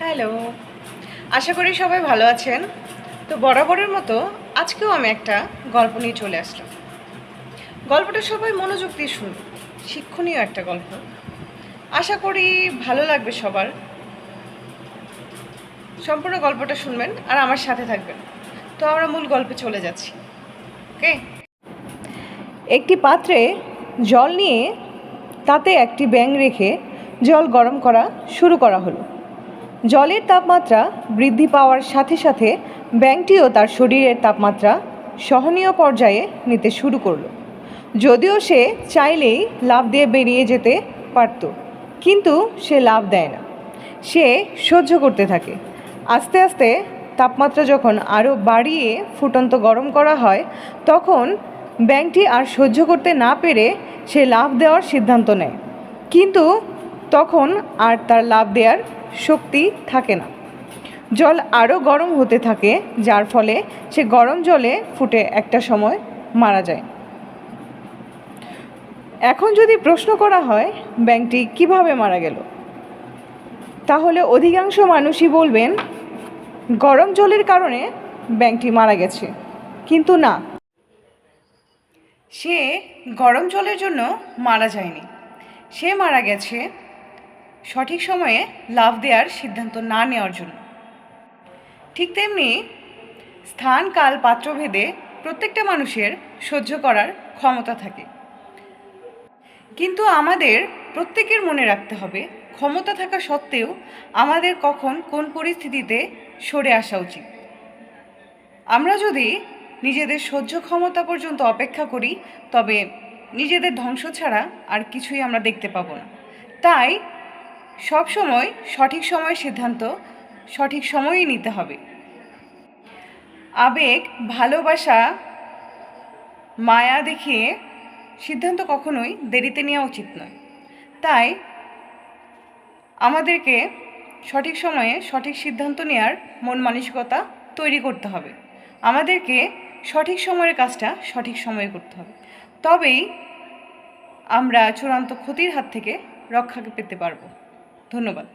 Hello. আশা করি সবাই ভালো আছেন। তো বরাবরের মতো আজকেও আমি একটা গল্প নিয়ে চলে আসলাম। গল্পটা সবাই মনোযোগ দিয়ে শুনবে শিক্ষণীয় একটা গল্প। আশা করি ভালো লাগবে সবার। সম্পূর্ণ গল্পটা শুনবেন আর আমার সাথে থাকবেন। তো আমরা মূল গল্পে চলে যাচ্ছি। ওকে? একটি পাত্রে জল নিয়ে তাতে একটি ব্যাং রেখে জল গরম করা শুরু করা হলো। জলের তাপমাত্রা বৃদ্ধি পাওয়ার সাথে সাথে ব্যাংকটিও তার শরীরের তাপমাত্রা সহনীয় পর্যায়ে নিতে শুরু করল। যদিও সে চাইলেই লাভ দিয়ে বেরিয়ে যেতে পারত, কিন্তু সে লাভ দেয় না। সে সহ্য করতে থাকে। আস্তে আস্তে তাপমাত্রা যখন আরও বাড়িয়ে ফুটন্ত গরম করা হয়, তখন ব্যাংকটি আর সহ্য করতে না পেরে সে লাভ দেওয়ার সিদ্ধান্ত নেয়। কিন্তু তখন আর তার লাভ দেওয়ার শক্তি থাকে না। জল আরও গরম হতে থাকে, যার ফলে সে গরম জলে ফুটে একটা সময় মারা যায়। এখন যদি প্রশ্ন করা হয়, ব্যাংকটি কীভাবে মারা গেল? তাহলে অধিকাংশ মানুষই বলবেন, গরম জলের কারণে ব্যাংকটি মারা গেছে। কিন্তু না। সে গরম জলের জন্য মারা যায়নি। সে মারা গেছে সঠিক সময়ে লাভ দেওয়ার সিদ্ধান্ত না নেওয়ার জন্য। ঠিক তেমনি স্থান, কাল, পাত্রভেদে প্রত্যেকটা মানুষের সহ্য করার ক্ষমতা থাকে। কিন্তু আমাদের প্রত্যেকের মনে রাখতে হবে, ক্ষমতা থাকা সত্ত্বেও আমাদের কখন কোন পরিস্থিতিতে সরে আসা উচিত। আমরা যদি নিজেদের সহ্য ক্ষমতা পর্যন্ত অপেক্ষা করি, তবে নিজেদের ধ্বংস ছাড়া আর কিছুই আমরা দেখতে পাবো না। তাই সব সময় সঠিক সময় সিদ্ধান্ত সঠিক সময়ই নিতে হবে। আবেগ, ভালোবাসা, মায়া দেখিয়ে সিদ্ধান্ত কখনোই দেরিতে নেওয়া উচিত নয়। তাই আমাদেরকে সঠিক সময়ে সঠিক সিদ্ধান্ত নেওয়ার মন মানসিকতা তৈরি করতে হবে। আমাদেরকে সঠিক সময়ের কাজটা সঠিক সময়ে করতে হবে। তবেই আমরা চূড়ান্ত ক্ষতির হাত থেকে রক্ষা পেতে পারব। ধন্যবাদ।